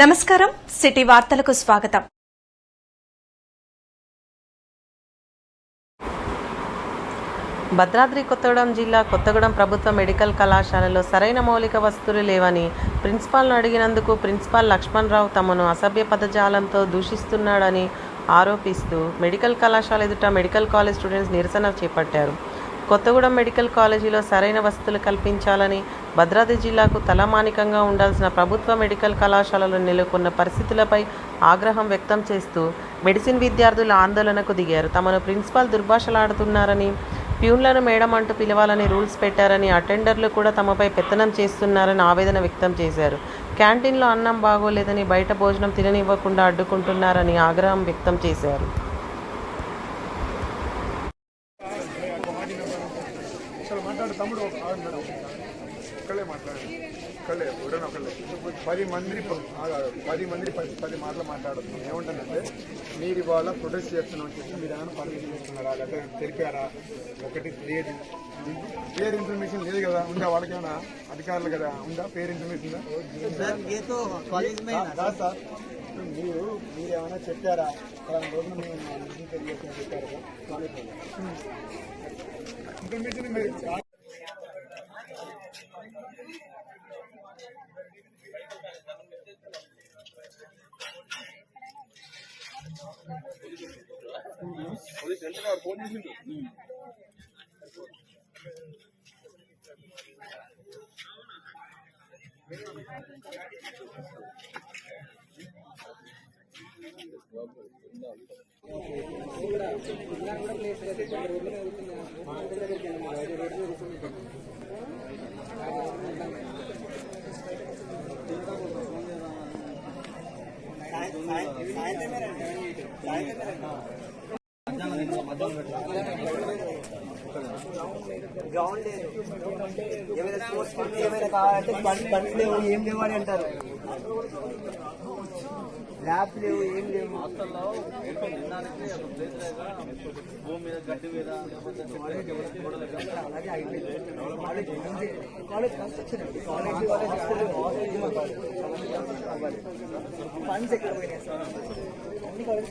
నమస్కారం సిటీ వార్తలకు స్వాగతం. భద్రాద్రి కొత్తగూడెం జిల్లా కొత్తగూడెం ప్రభుత్వ మెడికల్ కళాశాలలో సరైన మౌలిక వస్తువులు లేవని ప్రిన్సిపాల్ను అడిగినందుకు ప్రిన్సిపాల్ లక్ష్మణరావు తమను అసభ్య పదజాలంతో దూషిస్తున్నాడని ఆరోపిస్తూ మెడికల్ కళాశాల ఎదుట మెడికల్ కాలేజ్ స్టూడెంట్స్ నిరసన చేపట్టారు. కొత్తగూడెం మెడికల్ కాలేజీలో సరైన వసతులు కల్పించాలని భద్రాద్రి జిల్లాకు తలమానికంగా ఉండాల్సిన ప్రభుత్వ మెడికల్ కళాశాలలో నెలకొన్న పరిస్థితులపై ఆగ్రహం వ్యక్తం చేస్తూ మెడిసిన్ విద్యార్థులు ఆందోళనకు దిగారు. తమను ప్రిన్సిపాల్ దుర్భాషలాడుతున్నారని ప్యూన్లను మేడం అంటూ పిలవాలని రూల్స్ పెట్టారని అటెండర్లు కూడా తమపై పెత్తనం చేస్తున్నారని ఆవేదన వ్యక్తం చేశారు. క్యాంటీన్లో అన్నం బాగోలేదని బయట భోజనం తిననివ్వకుండా అడ్డుకుంటున్నారని ఆగ్రహం వ్యక్తం చేశారు అసలు మాట్లాడు తమ్ముడు ఒక ఆగు మేడం. ఒక్కళ్ళే మాట్లాడు ఒక్కళ్ళే ఎవరైనా ఒకళ్ళే పది ఆగు. పది మంది పది పది మాటలు మాట్లాడదు ఏమంటానంటే మీరు ఇవాళ ప్రొటెస్ట్ చేస్తున్నాం అని చెప్పి మీరు ఏమైనా పర్మిషన్ చేస్తున్నారా లేదా తెలిపారా? ఒకటి లేదు. పేరు ఇన్ఫర్మేషన్ లేదు కదా. ఉందా? వాళ్ళకి ఏమైనా అధికారులు కదా? ఉందా? పేరు ఇన్ఫర్మేషన్ సార్ మీరు మీరు ఏమైనా చెప్పారా? పలానా రోజున మేము మా ఇంటికి ఫోన్ చేసిండు కదా కాలేజ్ ఇన్ఫర్మేషన్ మీరు గ్రౌండ్ లేదు ఏమైనా స్పోర్ట్స్ ఏమైనా కావాలంటే ఫండ్స్ ఫండ్స్ లేవు ఏం లేవు అని అంటారు. ల్యాబ్స్ లేవు ఏం లేవు. అలాగే అయిపోయింది కాలేజ్ కాలేజ్ కన్స్ట్రక్షన్ అండి కాలేజ్ కాలేజ్ ఫండ్స్ ఎక్కడ పోయినాయి సార్ అన్ని కాలేజ్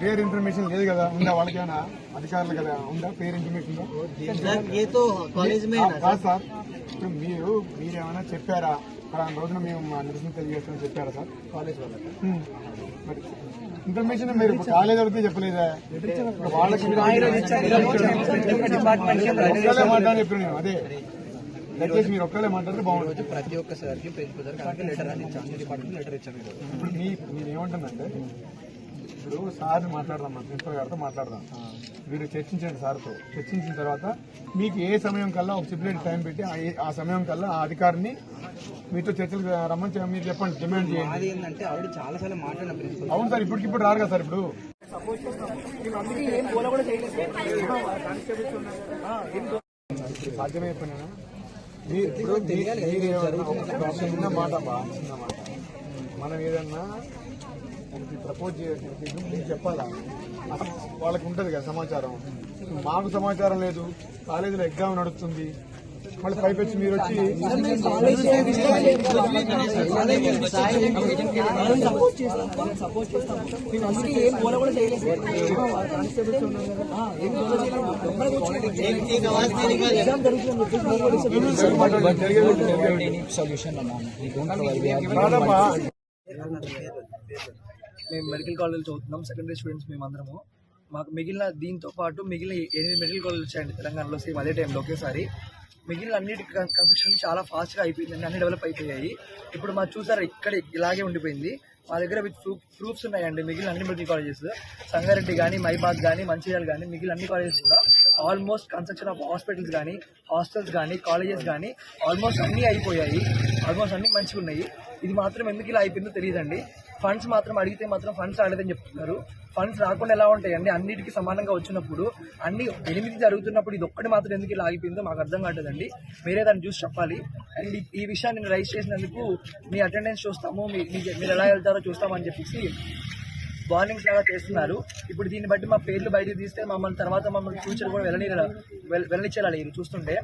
పేర్ ఇన్ఫర్మేషన్ లేదు కదా ఉందా వాళ్ళకైనా అధికారులు కదా ఉందా పేరు ఇన్ఫర్మేషన్ కాదు సార్. ఇప్పుడు మీరు మీరేమైనా చెప్పారా? పలానా రోజున మేము నిరసన తెలియజేస్తామని చెప్పారా సార్? కాలేజ్ ఇన్ఫర్మేషన్ మీరు కాలేజ్ అడిగితే చెప్పలేదా? వాళ్ళకి ఒక్కలే మాట్లాడి చెప్పాను నేను అదే. దయచేసి మీరు ఒక్కలే మాట్లాడితే బాగుంటుంది. ప్రతి ఒక్కసారికి లెటర్ అని డిపార్ట్మెంట్ లెటర్ ఇచ్చాను ఇప్పుడు మీరు ఏమంటుందంటే ఇప్పుడు సార్ని మాట్లాడదాం మన ప్రిన్సిపల్ గారితో మాట్లాడదాం. మీరు చర్చించండి సార్తో. చర్చించిన తర్వాత మీకు ఏ సమయం కల్లా ఒక స్టిపులేట్ టైం పెట్టి ఆ సమయం కల్లా ఆ అధికారిని మీతో చర్చలు రమ్మని మీరు చెప్పండి డిమాండ్ చేయండి. ఏంటంటే ఆల్రెడీ చాలా సార్లు మాట్లాడిన ప్రిన్సిపల్ అవును సార్ ఇప్పటికిప్పుడు రారు కదా సార్ ఇప్పుడు? ఇప్పుడు సాధ్యమే పనేనా మీరు ఇప్పుడు మాట. మనం ఏదన్నా ఒకటి ప్రపోజ్ ముందు చెప్పాలా వాళ్ళకి ఉంటుంది కదా సమాచారం మాకు సమాచారం లేదు కాలేజీలో ఎగ్జామ్ నడుస్తుంది మళ్ళీ పైపెచ్చి మీరు వచ్చి కాదమ్మా మేము మెడికల్ కాలేజ్ చదువుతున్నాం సెకండరీ స్టూడెంట్స్ మేమందరము. మాకు మిగిలిన దీంతో పాటు మిగిలిన ఎనిమిది మెడికల్ కాలేజ్ వచ్చాయండి తెలంగాణలో సేమ్ అదే టైంలో ఒకేసారి. మిగిలిన అన్నిటి కన్స్ట్రక్షన్ చాలా ఫాస్ట్గా అయిపోయింది అన్ని డెవలప్ అయిపోయాయి. ఇప్పుడు మాకు చూసారు ఇక్కడ ఇలాగే ఉండిపోయింది. మా దగ్గర విత్ ప్రూఫ్ ప్రూఫ్స్ ఉన్నాయండి మిగిలిన అన్ని మెడికల్ కాలేజెస్ సంగారెడ్డి కానీ మైబాద్ కానీ మంచిర్యాల కానీ మిగిలిన అన్ని కాలేజెస్ కూడా ఆల్మోస్ట్ కన్స్ట్రక్షన్ ఆఫ్ హాస్పిటల్స్ కానీ హాస్టల్స్ కానీ కాలేజెస్ కానీ ఆల్మోస్ట్ అన్నీ అయిపోయాయి. ఆల్మోస్ట్ అన్ని మంచిగా ఉన్నాయి ఇది మాత్రం ఎందుకు ఇలా అయిపోయిందో తెలియదండి. ఫండ్స్ మాత్రం అడిగితే మాత్రం ఫండ్స్ రాలేదని చెప్తున్నారు. ఫండ్స్ రాకుండా ఎలా ఉంటాయండి అన్నిటికీ సమానంగా వచ్చినప్పుడు అన్ని ఎనిమిది జరుగుతున్నప్పుడు ఇది ఒక్కటి మాత్రం ఎందుకు ఇలా ఆగిపోయిందో మాకు అర్థం కావట్లేదండి. మీరే దాన్ని చూసి చెప్పాలి. అండ్ ఈ- ఈ విషయాన్ని నేను రైజ్ చేసినందుకు మీ అటెండెన్స్ చూస్తాము. మీరు ఎలా వెళ్తారో చూస్తామని చెప్పేసి వార్నింగ్స్ లాగా చేస్తున్నారు. ఇప్పుడు దీన్ని బట్టి మా పేర్లు బయటకు తీస్తే మమ్మల్ని తర్వాత మమ్మల్ని ఫ్యూచర్ కూడా వెళ్ళని వెళ్ళనిచ్చేలా లేరు చూస్తుంటే.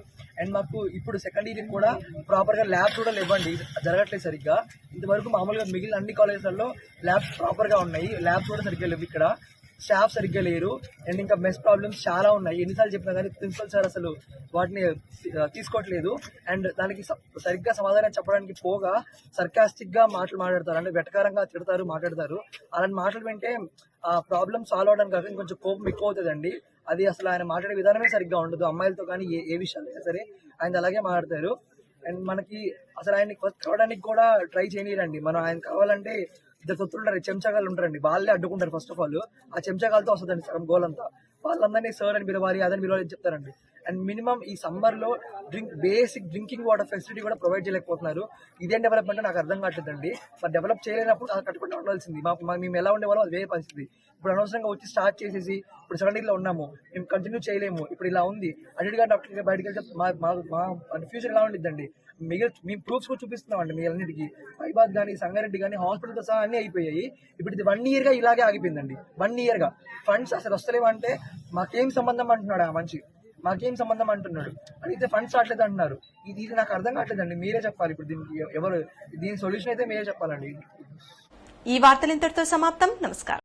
అండ్ మాకు ఇప్పుడు సెకండ్ ఇయర్ కూడా ప్రాపర్గా ల్యాబ్స్ కూడా లేవండి. జరగట్లేదు సరిగ్గా. ఇంతవరకు మామూలుగా మిగిలిన అన్ని కాలేజెస్లలో ల్యాబ్స్ ప్రాపర్గా ఉన్నాయి. ల్యాబ్స్ కూడా సరిగ్గా లేవు ఇక్కడ. స్టాఫ్ సరిగ్గా లేరు. అండ్ ఇంకా మెస్ ప్రాబ్లమ్స్ చాలా ఉన్నాయి. ఎన్నిసార్లు చెప్పినా కానీ ప్రిన్సిపల్ సార్ అసలు వాటిని తీసుకోవట్లేదు. అండ్ దానికి సరిగ్గా సమాధానం చెప్పడానికి పోగా సర్కాస్టిక్గా మాటలు మాట్లాడతారు. అంటే వెటకారంగా తిడతారు మాట్లాడతారు. అలాంటి మాటలు వింటే ఆ ప్రాబ్లమ్ సాల్వ్ అవడానికి కాక ఇంకొంచెం కోపం ఎక్కువ అవుతుందండి. అది అసలు ఆయన మాట్లాడే విధానమే సరిగ్గా ఉండదు. అమ్మాయిలతో కానీ ఏ ఏ విషయాలు సరే ఆయన అలాగే మాట్లాడతారు. అండ్ మనకి అసలు ఆయన్ని కలవడానికి కూడా ట్రై చేయనీరండి. మనం ఆయన కావాలంటే ఇద్దరు సొత్తులు ఉంటారు చెంచాగాలు ఉంటారండి. వాళ్ళే అడ్డుకుంటారు ఫస్ట్ ఆఫ్ ఆల్ ఆ చెంచాగాలతో వస్తుందండి సగం గోల్ అంతా వాళ్ళందరినీ సార్ అని పిలవాలి అదని పిలవాలి చెప్తారండి. అండ్ మినిమం ఈ సమ్మర్లో drink basic drinking water facility కూడా ప్రొవైడ్ చేయలేకపోతున్నారు. ఇదేం డెవలప్మెంట్ నాకు అర్థం కావట్లేదండి. మరి డెవలప్ చేయలేనప్పుడు అది కట్టుకుంటూ ఉండాల్సింది మాకు మేము ఎలా ఉండేవాళ్ళం అది వేరే పరిస్థితి. ఇప్పుడు అనవసరంగా వచ్చి స్టార్ట్ చేసేసి ఇప్పుడు సెకండ్ ఇయర్లో ఉన్నాము. మేము కంటిన్యూ చేయలేము. ఇప్పుడు ఇలా ఉంది. అన్నిటిగా డాక్టర్ బయటకు వెళ్తే మా మా మా ఫ్యూచర్ ఎలా ఉండిద్దండి? మిగిలిన మేము ప్రూఫ్స్ కూడా చూపిస్తున్నామండి మీ అన్నిటికీ హైబాద్ కానీ సంగారెడ్డి కానీ హాస్పిటల్తో సహా అన్నీ అయిపోయాయి. ఇప్పుడు ఇది వన్ ఇయర్గా ఇలాగే ఆగిపోయిందండి. వన్ ఇయర్గా ఫండ్స్ అసలు వస్తలేవంటే మాకేం సంబంధం అంటున్నాడు ఆ మనిషి? మాకేం సంబంధం అంటున్నాడు? అడిగితే ఫండ్స్ రావట్లేదు అంటున్నారు. ఇది ఇది నాకు అర్థం కావట్లేదండి. మీరే చెప్పాలి. ఇప్పుడు దీనికి ఎవరు దీని సొల్యూషన్ అయితే మీరే చెప్పాలండి. ఈ వార్తలు ఇంతటితో సమాప్తం. నమస్కారం.